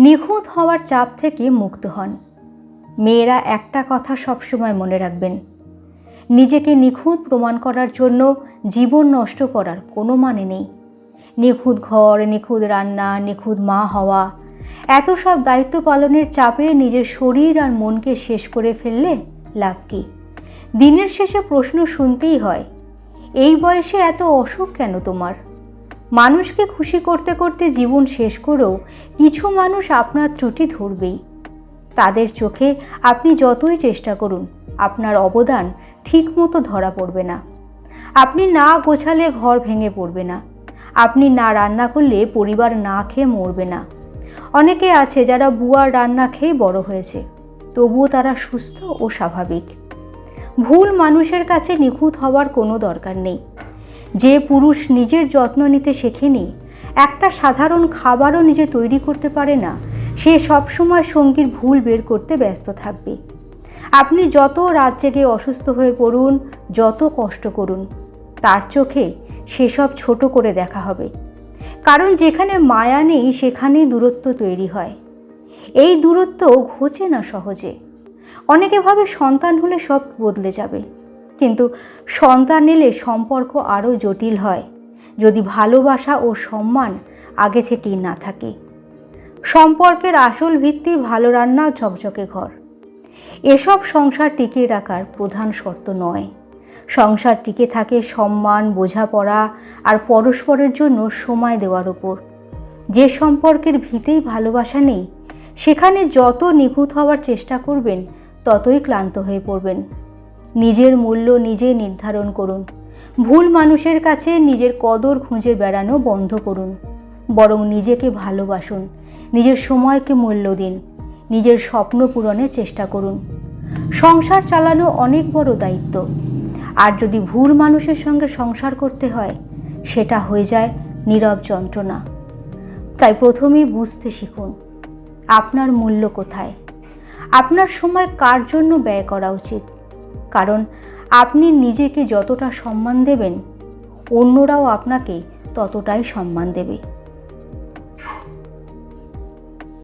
নিখুঁত হওয়ার চাপ থেকে মুক্ত হন। মেয়েরা একটা কথা সবসময় মনে রাখবেন। নিজেকে নিখুঁত প্রমাণ করার জন্য জীবন নষ্ট করার কোনো মানে নেই। নিখুঁত ঘর, নিখুঁত রান্না, নিখুঁত মা হওয়া, এত সব দায়িত্ব পালনের চাপে নিজের শরীর আর মনকে শেষ করে ফেললে লাভ কী? দিনের শেষে প্রশ্ন শুনতেই হয়, এই বয়সে এত অসুখ কেন তোমার? মানুষকে খুশি করতে করতে জীবন শেষ করেও কিছু মানুষ আপনার ত্রুটি ধরবেই। তাদের চোখে আপনি যতই চেষ্টা করুন, আপনার অবদান ঠিকমতো ধরা পড়বে না। আপনি না গোছালে ঘর ভেঙে পড়বে না। আপনি না রান্না করলে পরিবার না খেয়ে মরবে না। অনেকে আছে যারা বুয়ার রান্না খেয়ে বড় হয়েছে, তবুও তারা সুস্থ ও স্বাভাবিক। ভুল মানুষের কাছে নিখুঁত হওয়ার কোনো দরকার নেই। যে পুরুষ নিজের যত্ন নিতে শেখেনি, একটা সাধারণ খাবারও নিজে তৈরি করতে পারে না, সে সবসময় সঙ্গীর ভুল বের করতে ব্যস্ত থাকবে। আপনি যত রাত জেগে অসুস্থ হয়ে পড়ুন, যত কষ্ট করুন, তার চোখে সেসব ছোট করে দেখা হবে। কারণ যেখানে মায়া নেই, সেখানেই দূরত্ব তৈরি হয়। এই দূরত্ব ঘোচে না সহজে। অনেকে ভাবে সন্তান হলে সব বদলে যাবে। কিন্তু সন্তান এলে সম্পর্ক আরও জটিল হয়, যদি ভালোবাসা ও সম্মান আগে থেকেই না থাকে। সম্পর্কের আসল ভিত্তি ভালো রান্না ঝকঝকে ঘর। এসব সংসার টিকিয়ে রাখার প্রধান শর্ত নয়। সংসার টিকে থাকে সম্মান, বোঝাপড়া আর পরস্পরের জন্য সময় দেওয়ার ওপর যে সম্পর্কের ভিতেই ভালোবাসা নেই, সেখানে যত নিখুঁত হওয়ার চেষ্টা করবেন, ততই ক্লান্ত হয়ে পড়বেন। নিজের মূল্য নিজেই নির্ধারণ করুন। ভুল মানুষের কাছে নিজের কদর খুঁজে বেড়ানো বন্ধ করুন। বরং নিজেকে ভালোবাসুন, নিজের সময়কে মূল্য দিন, নিজের স্বপ্ন পূরণের চেষ্টা করুন। সংসার চালানো অনেক বড় দায়িত্ব। আর যদি ভুল মানুষের সঙ্গে সংসার করতে হয়, সেটা হয়ে যায় নীরব যন্ত্রণা। তাই প্রথমেই বুঝতে শিখুন, আপনার মূল্য কোথায়? আপনার সময় কার জন্য ব্যয় করা উচিত? কারণ আপনি নিজেকে যতটা সম্মান দেবেন অন্যরাও আপনাকে ততটাই সম্মান দেবে।